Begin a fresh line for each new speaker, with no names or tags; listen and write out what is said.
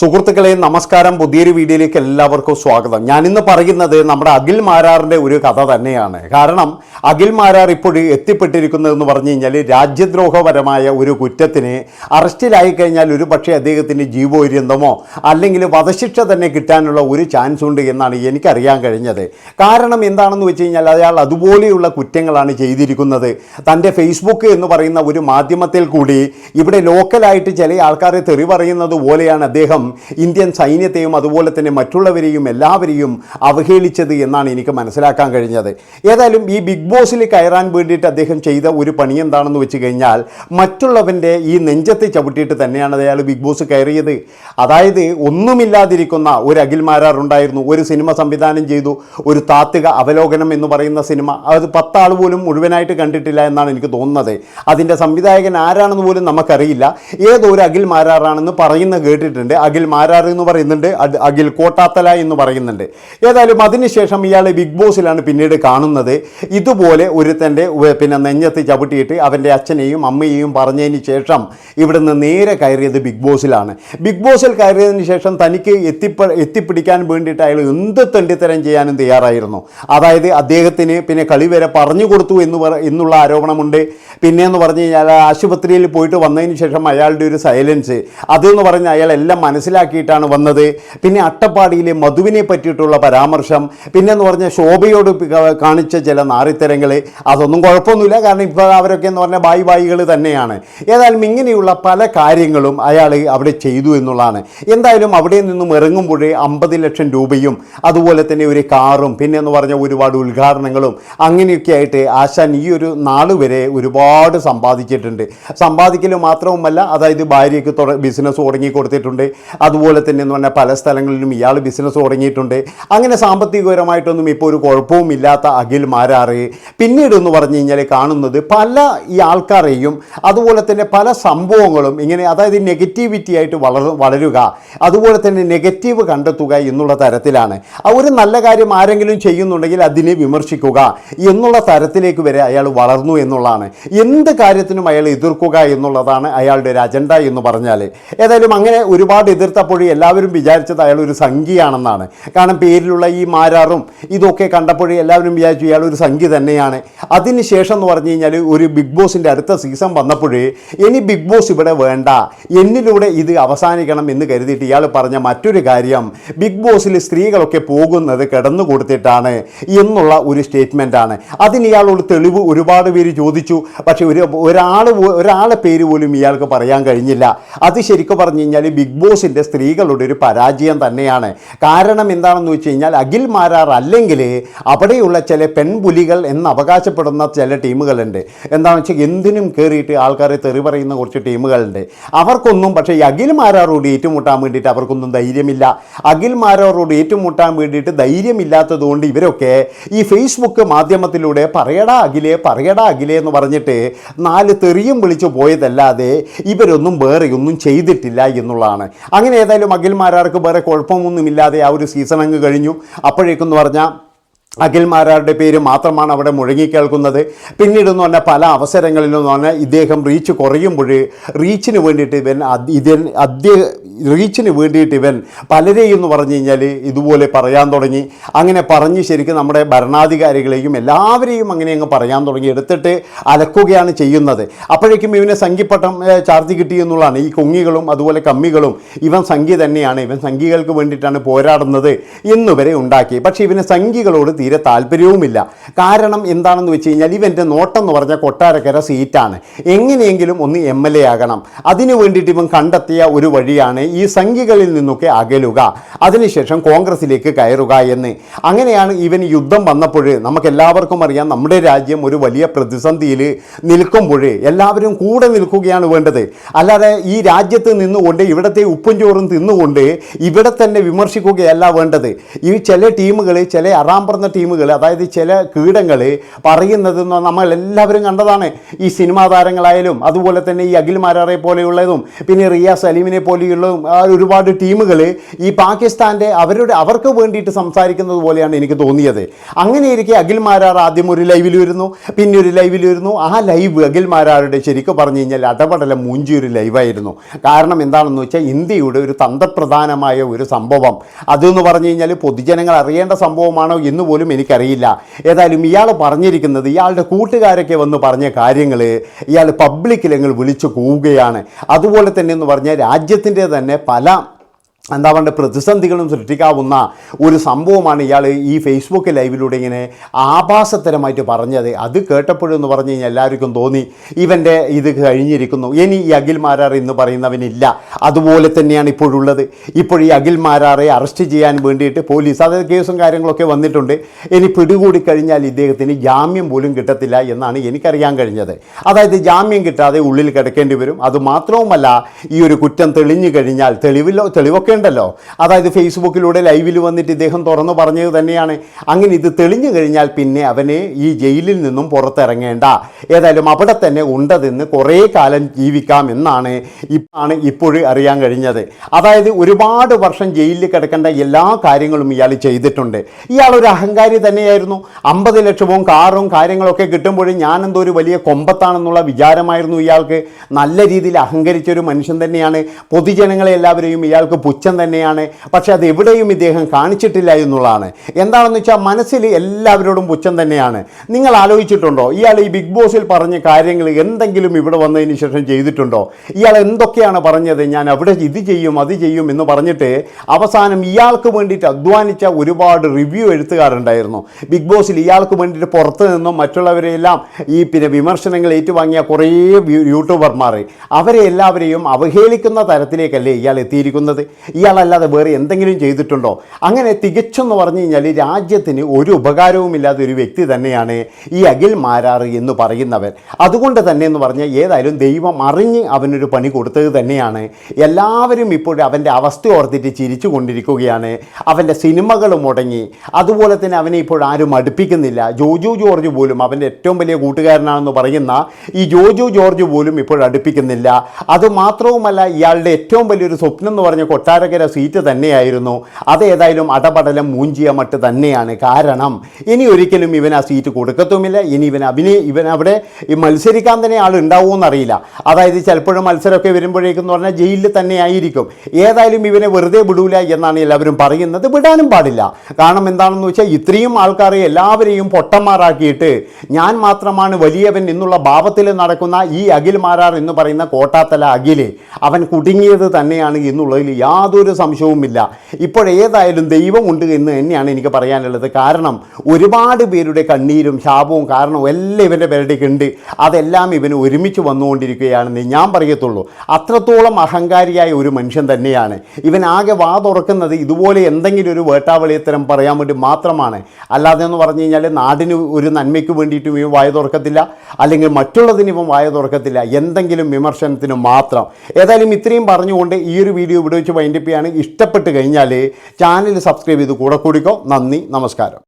സുഹൃത്തുക്കളെ നമസ്കാരം. പുതിയൊരു വീഡിയോയിലേക്ക് എല്ലാവർക്കും സ്വാഗതം. ഞാനിന്ന് പറയുന്നത് നമ്മുടെ അഖിൽ മാരാറിന്റെ ഒരു കഥ തന്നെയാണ്. കാരണം അഖിൽ മാരാർ ഇപ്പോൾ എത്തിപ്പെട്ടിരിക്കുന്നതെന്ന് പറഞ്ഞു കഴിഞ്ഞാൽ രാജ്യദ്രോഹപരമായ ഒരു കുറ്റത്തിന് അറസ്റ്റിലായി കഴിഞ്ഞാൽ ഒരു പക്ഷേ അദ്ദേഹത്തിന് ജീവപര്യന്തമോ അല്ലെങ്കിൽ വധശിക്ഷ തന്നെ കിട്ടാനുള്ള ഒരു ചാൻസ് ഉണ്ട് എന്നാണ് എനിക്കറിയാൻ കഴിഞ്ഞത്. കാരണം എന്താണെന്ന് വെച്ച് കഴിഞ്ഞാൽ അയാൾ അതുപോലെയുള്ള കുറ്റങ്ങളാണ് ചെയ്തിരിക്കുന്നത്. തന്റെ ഫേസ്ബുക്ക് എന്ന് പറയുന്ന ഒരു മാധ്യമത്തിൽ കൂടി ഇവിടെ ലോക്കലായിട്ട് ചില ആൾക്കാരെ തെറി പറയുന്നത് പോലെയാണ് അദ്ദേഹം ഇന്ത്യൻ സൈന്യത്തെയും അതുപോലെ തന്നെ മറ്റുള്ളവരെയും എല്ലാവരെയും അവഹേളിച്ചത് എന്നാണ് എനിക്ക് മനസ്സിലാക്കാൻ കഴിഞ്ഞത്. ഏതായാലും ഈ ബിഗ് ബോസിൽ കയറാൻ വേണ്ടിയിട്ട് അദ്ദേഹം ചെയ്ത ഒരു പണി എന്താണെന്ന് വെച്ച് കഴിഞ്ഞാൽ മറ്റുള്ളവന്റെ ഈ നെഞ്ചത്തെ ചവിട്ടിയിട്ട് തന്നെയാണ് അയാൾ ബിഗ് ബോസ് കയറിയത്. അതായത് ഒന്നുമില്ലാതിരിക്കുന്ന ഒരു അഖിൽ മാരാർ ഉണ്ടായിരുന്നു ഒരു സിനിമ സംവിധാനം ചെയ്തു ഒരു താത്വിക അവലോകനം എന്ന് പറയുന്ന സിനിമ. അത് പത്താൾ പോലും മുഴുവനായിട്ട് കണ്ടിട്ടില്ല എന്നാണ് എനിക്ക് തോന്നുന്നത്. അതിന്റെ സംവിധായകൻ ആരാണെന്ന് പോലും നമുക്കറിയില്ല. ഏതൊരു അഖിൽ മാരാറാണെന്ന് പറയുന്ന കേട്ടിട്ടുണ്ട്. അഖിൽ മാരാർ എന്ന് പറയുന്നുണ്ട് അഖിൽ കോട്ടാത്തല എന്ന് പറയുന്നുണ്ട്. ഏതായാലും അതിനുശേഷം ഇയാൾ ബിഗ് ബോസിലാണ് പിന്നീട് കാണുന്നത്. ഇതുപോലെ ഒരുത്തന്റെ പിന്നെ നെഞ്ഞത്ത് ചവിട്ടിയിട്ട് അവന്റെ അച്ഛനെയും അമ്മയെയും പറഞ്ഞതിന് ശേഷം ഇവിടുന്ന് നേരെ കയറിയത് ബിഗ് ബോസിലാണ്. ബിഗ് ബോസിൽ കയറിയതിന് ശേഷം തനിക്ക് എത്തിപ്പ എത്തിപ്പിടിക്കാൻ വേണ്ടിയിട്ട് അയാൾ എന്ത് തെണ്ടിത്തരം ചെയ്യാനും തയ്യാറായിരുന്നു. അതായത് അദ്ദേഹത്തിന് പിന്നെ കളി വരെ പറഞ്ഞു കൊടുത്തു എന്ന് പറ എന്നുള്ള ആരോപണമുണ്ട്. പിന്നെ എന്ന് പറഞ്ഞു കഴിഞ്ഞാൽ ആശുപത്രിയിൽ പോയിട്ട് വന്നതിന് ശേഷം അയാളുടെ ഒരു സൈലൻസ്. അതെന്ന് പറഞ്ഞ് അയാൾ എല്ലാം മനസ്സിലാക്കിയിട്ടാണ് വന്നത്. പിന്നെ അട്ടപ്പാടിയിലെ മധുവിനെ പറ്റിയിട്ടുള്ള പരാമർശം പിന്നെ എന്ന് പറഞ്ഞാൽ ശോഭയോട് കാണിച്ച ചില നാറിത്തരങ്ങൾ അതൊന്നും കുഴപ്പമൊന്നുമില്ല. കാരണം ഇപ്പോൾ അവരൊക്കെ എന്ന് പറഞ്ഞാൽ ബായി ബായികൾ തന്നെയാണ്. ഏതായാലും ഇങ്ങനെയുള്ള പല കാര്യങ്ങളും അയാൾ അവിടെ ചെയ്തു എന്നുള്ളതാണ്. എന്തായാലും അവിടെ നിന്നും ഇറങ്ങുമ്പോഴേ അമ്പത് ലക്ഷം രൂപയും അതുപോലെ തന്നെ ഒരു കാറും പിന്നെ എന്ന് പറഞ്ഞാൽ ഒരുപാട് ഉദ്ഘാടനങ്ങളും അങ്ങനെയൊക്കെ ആയിട്ട് ആശാൻ ഈ ഒരു നാൾ വരെ ഒരുപാട് സമ്പാദിച്ചിട്ടുണ്ട്. സമ്പാദിക്കൽ മാത്രവുമല്ല അതായത് ഭാര്യയ്ക്ക് ബിസിനസ് തുടങ്ങി കൊടുത്തിട്ടുണ്ട്. അതുപോലെ തന്നെ എന്ന് പറഞ്ഞാൽ പല സ്ഥലങ്ങളിലും ഇയാൾ ബിസിനസ് തുടങ്ങിയിട്ടുണ്ട്. അങ്ങനെ സാമ്പത്തികപരമായിട്ടൊന്നും ഇപ്പോൾ ഒരു കുഴപ്പവും ഇല്ലാത്ത അഖിൽ മാരാറ്. പിന്നീട് എന്ന് പറഞ്ഞു കഴിഞ്ഞാൽ കാണുന്നത് പല ഈ ആൾക്കാരെയും അതുപോലെ തന്നെ പല സംഭവങ്ങളും ഇങ്ങനെ അതായത് നെഗറ്റിവിറ്റി ആയിട്ട് വളർ വളരുക അതുപോലെ തന്നെ നെഗറ്റീവ് കണ്ടെത്തുക എന്നുള്ള തരത്തിലാണ്. ഒരു നല്ല കാര്യം ആരെങ്കിലും ചെയ്യുന്നുണ്ടെങ്കിൽ അതിനെ വിമർശിക്കുക എന്നുള്ള തരത്തിലേക്ക് വരെ അയാൾ വളർന്നു എന്നുള്ളതാണ്. എന്ത് കാര്യത്തിനും അയാൾ എതിർക്കുക എന്നുള്ളതാണ് അയാളുടെ ഒരു അജണ്ട എന്ന് പറഞ്ഞാൽ ഏതായാലും അങ്ങനെ ഒരുപാട് എതിർത്തപ്പോഴും എല്ലാവരും വിചാരിച്ചത് അയാൾ ഒരു സംഖ്യയാണെന്നാണ് കാരണം പേരിലുള്ള ഈ മാരാറും ഇതൊക്കെ കണ്ടപ്പോഴേ എല്ലാവരും വിചാരിച്ചു ഇയാൾ ഒരു സംഖ്യ തന്നെയാണ് അതിനുശേഷം എന്ന് പറഞ്ഞു കഴിഞ്ഞാൽ ഒരു ബിഗ് ബോസിന്റെ അടുത്ത സീസൺ വന്നപ്പോഴേ ഇനി ബിഗ് ബോസ് ഇവിടെ വേണ്ട എന്നിലൂടെ ഇത് അവസാനിക്കണം എന്ന് കരുതിയിട്ട് ഇയാൾ പറഞ്ഞ മറ്റൊരു കാര്യം ബിഗ് ബോസിൽ സ്ത്രീകളൊക്കെ പോകുന്നത് കിടന്നു കൊടുത്തിട്ടാണ് എന്നുള്ള ഒരു സ്റ്റേറ്റ്മെന്റാണ് അതിന് ഇയാളോട് തെളിവ് ഒരുപാട് പേര് ചോദിച്ചു. പക്ഷേ ഒരു ഒരാൾ ഒരാളെ പേര് പോലും ഇയാൾക്ക് പറയാൻ കഴിഞ്ഞില്ല. അത് ശരിക്കും പറഞ്ഞു കഴിഞ്ഞാൽ ബിഗ് ബോസിന്റെ സ്ത്രീകളുടെ ഒരു പരാജയം തന്നെയാണ്. കാരണം എന്താണെന്ന് വെച്ച് കഴിഞ്ഞാൽ അഖിൽ മാരാർ അല്ലെങ്കിൽ അവിടെയുള്ള ചില പെൺപുലികൾ എന്ന് അവകാശപ്പെടുന്ന ചില ടീമുകളുണ്ട്. എന്താണെന്ന് വെച്ചാൽ എന്തിനും കയറിയിട്ട് ആൾക്കാരെ തെറി പറയുന്ന കുറച്ച് ടീമുകളുണ്ട്. അവർക്കൊന്നും പക്ഷേ ഈ അഖിൽ മാരാറോട് ഏറ്റുമുട്ടാൻ വേണ്ടിയിട്ട് അവർക്കൊന്നും ധൈര്യമില്ല. അഖിൽ മാരാറോട് ഏറ്റുമുട്ടാൻ വേണ്ടിയിട്ട് ധൈര്യമില്ലാത്തതുകൊണ്ട് ഇവരൊക്കെ ഈ ഫേസ്ബുക്ക് മാധ്യമത്തിലൂടെ പറയടാ അഖിലേ പറയടാ അഖിലേ എന്ന് പറഞ്ഞിട്ട് നാല് തെറിയും വിളിച്ചു പോയതല്ലാതെ ഇവരൊന്നും വേറെ ഒന്നും ചെയ്തിട്ടില്ല എന്നുള്ളതാണ്. അങ്ങനെ ഏതായാലും അഖിൽ മാരാർക്ക് വേറെ കുഴപ്പമൊന്നുമില്ലാതെ ആ ഒരു സീസൺ അങ്ങ് കഴിഞ്ഞു. അപ്പോഴേക്കെന്ന് പറഞ്ഞാൽ അഖിൽമാരാരുടെ പേര് മാത്രമാണ് അവിടെ മുഴങ്ങിക്കേൾക്കുന്നത് പിന്നീട് എന്ന് പറഞ്ഞാൽ പല അവസരങ്ങളിലും എന്ന് പറഞ്ഞാൽ ഇദ്ദേഹം റീച്ച് കുറയുമ്പോൾ റീച്ചിന് വേണ്ടിയിട്ട് ഇവൻ ഇതിൽ അദ്ദേഹ റീച്ചിന് വേണ്ടിയിട്ട് ഇവൻ പലരെയും എന്ന് പറഞ്ഞു കഴിഞ്ഞാൽ ഇതുപോലെ പറയാൻ തുടങ്ങി. അങ്ങനെ പറഞ്ഞ് ശരിക്കും നമ്മുടെ ഭരണാധികാരികളെയും എല്ലാവരെയും അങ്ങനെ അങ്ങ് പറയാൻ തുടങ്ങി. എടുത്തിട്ട് അലക്കുകയാണ് ചെയ്യുന്നത്. അപ്പോഴേക്കും ഇവന് സംഖ്യപ്പട്ടം ചാർത്തി കിട്ടി എന്നുള്ളതാണ്. ഈ കൊങ്ങികളും അതുപോലെ കമ്മികളും ഇവൻ സംഖ്യ തന്നെയാണ്. ഇവൻ സംഖ്യകൾക്ക് വേണ്ടിയിട്ടാണ് പോരാടുന്നത് എന്നുവരെ ഉണ്ടാക്കി. പക്ഷേ ഇവന് സംഖ്യകളോട് തീരെ താല്പര്യവുമില്ല. കാരണം എന്താണെന്ന് വെച്ച് കഴിഞ്ഞാൽ ഇവന്റെ നോട്ടം എന്ന് പറഞ്ഞാൽ കൊട്ടാരക്കര സീറ്റാണ്. എങ്ങനെയെങ്കിലും ഒന്ന് എം എൽ എ ആകണം. അതിനു വേണ്ടിയിട്ട് ഇവൻ കണ്ടെത്തിയ ഒരു വഴിയാണ് ഈ സംഖ്യകളിൽ നിന്നൊക്കെ അകലുക. അതിനുശേഷം കോൺഗ്രസിലേക്ക് കയറുക എന്ന്. അങ്ങനെയാണ് ഇവൻ യുദ്ധം വന്നപ്പോൾ നമുക്കെല്ലാവർക്കും അറിയാം നമ്മുടെ രാജ്യം ഒരു വലിയ പ്രതിസന്ധിയിൽ നിൽക്കുമ്പോൾ എല്ലാവരും കൂടെ നിൽക്കുകയാണ് വേണ്ടത്. അല്ലാതെ ഈ രാജ്യത്ത് നിന്നുകൊണ്ട് ഇവിടുത്തെ ഉപ്പും ചോറും തിന്നുകൊണ്ട് ഇവിടെ തന്നെ വിമർശിക്കുകയല്ല വേണ്ടത്. ഈ ചില ടീമുകൾ ചില അറാം പറഞ്ഞ ടീമുകൾ അതായത് ചില കീടങ്ങൾ പറയുന്നത് നമ്മൾ എല്ലാവരും കണ്ടതാണ്. ഈ സിനിമാ താരങ്ങളായാലും അതുപോലെ തന്നെ ഈ അഖിൽ മാരാറെ പോലെയുള്ളതും പിന്നെ റിയ സലീമിനെ പോലെയുള്ളതും ആ ഒരുപാട് ടീമുകൾ ഈ പാകിസ്ഥാന്റെ അവരുടെ അവർക്ക് വേണ്ടിയിട്ട് സംസാരിക്കുന്നത് പോലെയാണ് എനിക്ക് തോന്നിയത്. അങ്ങനെ ഇരിക്കെ അഖിൽ മാരാർ ആദ്യം ഒരു ലൈവിൽ വരുന്നു പിന്നെ ഒരു ലൈവിൽ വരുന്നു. ആ ലൈവ് അഖിൽ മാരാരുടെ ശരിക്കും പറഞ്ഞു കഴിഞ്ഞാൽ അടപടല മൂഞ്ചി ഒരു ലൈവായിരുന്നു. കാരണം എന്താണെന്ന് വെച്ചാൽ ഇന്ത്യയുടെ ഒരു തന്ത്രപ്രധാനമായ ഒരു സംഭവം. അതെന്ന് പറഞ്ഞു കഴിഞ്ഞാൽ പൊതുജനങ്ങൾ അറിയേണ്ട സംഭവമാണോ എന്ന് പോലും എനിക്കറിയില്ല. ഏതായാലും ഇയാൾ പറഞ്ഞിരിക്കുന്നത് ഇയാളുടെ കൂട്ടുകാരൊക്കെ വന്ന് പറഞ്ഞ കാര്യങ്ങൾ ഇയാൾ പബ്ലിക്കിലെങ്ങൾ വിളിച്ചു പോവുകയാണ് അതുപോലെ തന്നെ എന്ന് പറഞ്ഞാൽ രാജ്യത്തിന്റെ തന്നെ പല എന്താ പറയുക പ്രതിസന്ധികളും സൃഷ്ടിക്കാവുന്ന ഒരു സംഭവമാണ് ഇയാൾ ഈ ഫേസ്ബുക്ക് ലൈവിലൂടെ ഇങ്ങനെ ആഭാസത്തരമായിട്ട് പറഞ്ഞത്. അത് കേട്ടപ്പോഴെന്ന് പറഞ്ഞു കഴിഞ്ഞാൽ എല്ലാവർക്കും തോന്നി ഇവന്റെ ഇത് കഴിഞ്ഞിരിക്കുന്നു. ഇനി ഈ അഖിൽ മാരാർ എന്ന് പറയുന്നവനില്ല. അതുപോലെ തന്നെയാണ് ഇപ്പോഴുള്ളത്. ഇപ്പോൾ ഈ അഖിൽ മാരാറെ അറസ്റ്റ് ചെയ്യാൻ വേണ്ടിയിട്ട് പോലീസ് അതായത് കേസും കാര്യങ്ങളൊക്കെ വന്നിട്ടുണ്ട്. ഇനി പിടികൂടി കഴിഞ്ഞാൽ ഇദ്ദേഹത്തിന് ജാമ്യം പോലും കിട്ടത്തില്ല എന്നാണ് എനിക്കറിയാൻ കഴിഞ്ഞത്. അതായത് ജാമ്യം കിട്ടാതെ ഉള്ളിൽ കിടക്കേണ്ടി വരും. അതുമാത്രവുമല്ല ഈ ഒരു കുറ്റം തെളിഞ്ഞു കഴിഞ്ഞാൽ തെളിവിലോ തെളിവൊക്കെ ഉണ്ടല്ലോ. അതായത് ഫേസ്ബുക്കിലൂടെ ലൈവിൽ വന്നിട്ട് ഇദ്ദേഹം തുറന്നു പറഞ്ഞത് തന്നെയാണ്. അങ്ങനെ ഇത് തെളിഞ്ഞു കഴിഞ്ഞാൽ പിന്നെ അവനെ ഈ ജയിലിൽ നിന്നും പുറത്തിറങ്ങേണ്ട. ഏതായാലും അവിടെ തന്നെ ഉണ്ടതെന്ന് കുറേ കാലം ജീവിക്കാം എന്നാണ് ഇപ്പാണ് ഇപ്പോഴും അറിയാൻ കഴിഞ്ഞത്. അതായത് ഒരുപാട് വർഷം ജയിലിൽ കിടക്കേണ്ട എല്ലാ കാര്യങ്ങളും ഇയാൾ ചെയ്തിട്ടുണ്ട്. ഇയാൾ ഒരു അഹങ്കാരി തന്നെയായിരുന്നു. അമ്പത് ലക്ഷവും കാറും കാര്യങ്ങളൊക്കെ കിട്ടുമ്പോഴും ഞാൻ എന്തോ ഒരു വലിയ കൊമ്പത്താണെന്നുള്ള വിചാരമായിരുന്നു ഇയാൾക്ക്. നല്ല രീതിയിൽ അഹങ്കരിച്ച ഒരു മനുഷ്യൻ തന്നെയാണ്. പൊതുജനങ്ങളെ എല്ലാവരെയും ഇയാൾക്ക് പുച്ഛം തന്നെയാണ്. പക്ഷെ അത് എവിടെയും ഇദ്ദേഹം കാണിച്ചിട്ടില്ല എന്നുള്ളതാണ്. എന്താണെന്ന് വെച്ചാൽ മനസ്സിൽ എല്ലാവരോടും പുച്ഛം തന്നെയാണ്. നിങ്ങൾ ആലോചിച്ചിട്ടുണ്ടോ? ഇയാൾ ഈ ബിഗ് ബോസിൽ പറഞ്ഞ കാര്യങ്ങൾ എന്തെങ്കിലും ഇവിടെ വന്നതിന് ശേഷം ചെയ്തിട്ടുണ്ടോ? ഇയാൾ എന്തൊക്കെയാണ് പറഞ്ഞത്? ഞാൻ അവിടെ ഇത് ചെയ്യും അത് ചെയ്യും എന്ന് പറഞ്ഞിട്ട് അവസാനം ഇയാൾക്ക് വേണ്ടിയിട്ട് അധ്വാനിച്ച ഒരുപാട് റിവ്യൂ എഴുത്തുകാരുണ്ടായിരുന്നു. ബിഗ് ബോസിൽ ഇയാൾക്ക് വേണ്ടിയിട്ട് പുറത്ത് നിന്നും മറ്റുള്ളവരെയെല്ലാം ഈ പിന്നെ വിമർശനങ്ങൾ ഏറ്റുവാങ്ങിയ കുറേ യൂട്യൂബർമാർ. അവരെ എല്ലാവരെയും അവഹേളിക്കുന്ന തരത്തിലേക്കല്ലേ ഇയാൾ എത്തിയിരിക്കുന്നത്? ഇയാളല്ലാതെ വേറെ എന്തെങ്കിലും ചെയ്തിട്ടുണ്ടോ? അങ്ങനെ തികച്ചെന്ന് പറഞ്ഞു കഴിഞ്ഞാൽ രാജ്യത്തിന് ഒരു ഉപകാരവുമില്ലാത്ത ഒരു വ്യക്തി തന്നെയാണ് ഈ അഖിൽ മാരാർ എന്ന് പറയുന്നവൻ. അതുകൊണ്ട് തന്നെ എന്ന് പറഞ്ഞാൽ ഏതായാലും ദൈവം അറിഞ്ഞ് അവനൊരു പണി കൊടുത്തത് തന്നെയാണ്. എല്ലാവരും ഇപ്പോൾ അവന്റെ അവസ്ഥ ഓർത്തിട്ട് ചിരിച്ചു കൊണ്ടിരിക്കുകയാണ്. അവന്റെ സിനിമകൾ മുടങ്ങി. അതുപോലെ തന്നെ അവനെ ഇപ്പോൾ ആരും അടുപ്പിക്കുന്നില്ല. ജോജു ജോർജ് പോലും അവന്റെ ഏറ്റവും വലിയ കൂട്ടുകാരനാണെന്ന് പറയുന്ന ഈ ജോജു ജോർജ് പോലും ഇപ്പോൾ അടുപ്പിക്കുന്നില്ല. അതുമാത്രവുമല്ല ഇയാളുടെ ഏറ്റവും വലിയൊരു സ്വപ്നം എന്ന് പറഞ്ഞ കൊട്ടാരക്കര സീറ്റ് തന്നെയായിരുന്നു. അതേതായാലും അടപടലം മൂഞ്ചിയ മട്ട് തന്നെയാണ്. കാരണം ഇനി ഒരിക്കലും ഇവൻ ആ സീറ്റ് കൊടുക്കത്തുമില്ല. ഇനി ഇവൻ അഭിനയ ഇവൻ അവിടെ ഈ മത്സരിക്കാൻ തന്നെ ആൾ ഉണ്ടാവുമെന്നറിയില്ല അതായത് ചിലപ്പോഴും മത്സരമൊക്കെ വരുമ്പോഴേക്കെന്ന് പറഞ്ഞാൽ ജയിലിൽ തന്നെ ആയിരിക്കും. ഏതായാലും ഇവനെ വെറുതെ വിടൂല എന്നാണ് എല്ലാവരും പറയുന്നത്. വിടാനും പാടില്ല. കാരണം എന്താണെന്ന് വെച്ചാൽ ഇത്രയും ആൾക്കാരെ എല്ലാവരെയും പൊട്ടന്മാരാക്കിയിട്ട് ഞാൻ മാത്രമാണ് വലിയവൻ എന്നുള്ള ഭാവത്തിൽ നടക്കുന്ന ഈ അഖിൽ മാരാർ എന്ന് പറയുന്ന കോട്ടാത്തല അഖിൽ അവൻ കുടുങ്ങിയത് തന്നെയാണ് എന്നുള്ളതിൽ യാതൊരു സംശയവുമില്ല. ഇപ്പോൾ ഏതായാലും ദൈവമുണ്ട് എന്ന് തന്നെയാണ് എനിക്ക് പറയാനുള്ളത്. കാരണം ഒരുപാട് പേരുടെ കണ്ണീരും ശാപവും കാരണവും എല്ലാം ഇവന്റെ പേരുടെയൊക്കെ അതെല്ലാം ഇവന് ഒരുമിച്ച് വന്നുകൊണ്ടിരിക്കുകയാണെന്ന് ഞാൻ പറയത്തുള്ളൂ. അത്രത്തോളം അഹങ്കാരിയായ ഒരു മനുഷ്യൻ തന്നെയാണ്. ഇവൻ ആകെ വാ തുറക്കുന്നത് ഇതുപോലെ എന്തെങ്കിലും ഒരു വേട്ടാവളിയത്തരം പറയാൻ വേണ്ടി മാത്രമാണ്. അല്ലാതെ എന്ന് പറഞ്ഞു കഴിഞ്ഞാൽ നാടിന് ഒരു നന്മയ്ക്ക് വേണ്ടിയിട്ടും ഇവൻ വായ തുറക്കത്തില്ല. അല്ലെങ്കിൽ മറ്റുള്ളതിന് ഇവൻ വായ തുറക്കത്തില്ല. എന്തെങ്കിലും വിമർശനത്തിന് മാത്രം. ഏതായാലും ഇത്രയും പറഞ്ഞുകൊണ്ട് ഈ ഒരു വീഡിയോ ഇവിടെ വെച്ച് വൈൻഡപ്പ് ഇഷ്ടപ്പെട്ട് കഴിഞ്ഞാൽ ചാനൽ സബ്സ്ക്രൈബ് ചെയ്ത് കൂടെ കൂടിക്കോ. നന്ദി നമസ്കാരം.